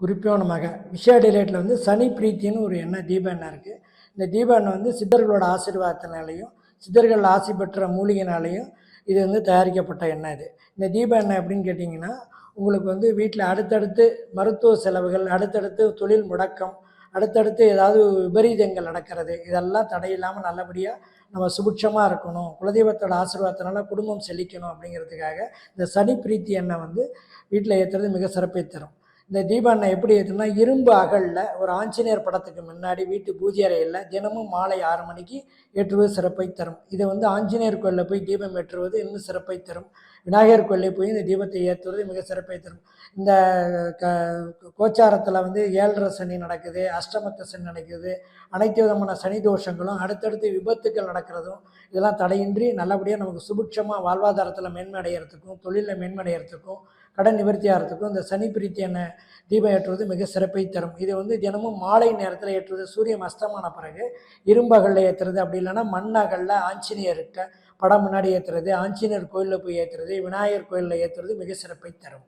குறிப்பியோனமாக விஷேடிலேட்டில் வந்து சனி பிரீத்தின்னு ஒரு எண்ணெய் தீப எண்ணெய் இருக்குது இந்த தீப எண்ணெய் வந்து சித்தர்களோட ஆசீர்வாதத்தினாலையும் சித்தர்கள் ஆசி பெற்ற மூலிகைனாலையும் இது வந்து தயாரிக்கப்பட்ட எண்ணெய் இது இந்த தீப எண்ணெய் அப்படின்னு கேட்டிங்கன்னா உங்களுக்கு வந்து வீட்டில் அடுத்தடுத்து மருத்துவ செலவுகள் அடுத்தடுத்து தொழில் முடக்கம் அடுத்தடுத்து ஏதாவது விபரீதங்கள் நடக்கிறது இதெல்லாம் தடையில்லாமல் நல்லபடியாக நம்ம சுபிட்சமாக இருக்கணும். குலதெய்வத்தோட ஆசீர்வாதத்தினால குடும்பம் செழிக்கணும் அப்படிங்கிறதுக்காக இந்த சனி பிரீத்தி எண்ணெய் வந்து வீட்டில் ஏற்றுறது மிக சிறப்பை தரும். இந்த தீபம் எண்ணெய் எப்படி ஏற்றுனா இரும்பு அகலில் ஒரு ஆஞ்சநேயர் படத்துக்கு முன்னாடி வீட்டு பூஜை அறையில் தினமும் மாலை ஆறு மணிக்கு ஏற்றுவது சிறப்பை தரும். இதை வந்து ஆஞ்சநேயர் கோயிலில் போய் தீபம் ஏற்றுவது இன்னும் சிறப்பை தரும். விநாயகர் கோயிலில் போய் இந்த தீபத்தை ஏற்றுவது மிக சிறப்பை தரும். இந்த க கோச்சாரத்தில் வந்து ஏழரை சனி நடக்குது அஷ்டமத்த சனி நடக்குது அனைத்து விதமான சனி தோஷங்களும் அடுத்தடுத்து விபத்துக்கள் நடக்கிறதும் இதெல்லாம் தடையின்றி நல்லபடியாக நமக்கு சுபிட்சமாக வாழ்வாதாரத்தில் மேன்மையடைகிறதுக்கும் தொழிலில் மேன்மையடைகிறதுக்கும் கடன் நிவர்த்தி ஆகிறதுக்கும் இந்த சனி பிரீத்தியான தீபம் ஏற்றுவது மிக சிறப்பை தரும். இது வந்து தினமும் மாலை நேரத்தில் ஏற்றுவது சூரியன் அஸ்தமான பிறகு இரும்பகலில் ஏற்றுறது அப்படி இல்லைன்னா மண்ணகலில் ஆஞ்சநேயர்கிட்ட படம் முன்னாடி ஏற்றுறது ஆஞ்சநேயர் கோயிலில் போய் ஏற்றுறது விநாயகர் கோயிலில் ஏற்றுறது மிக சிறப்பை தரும்.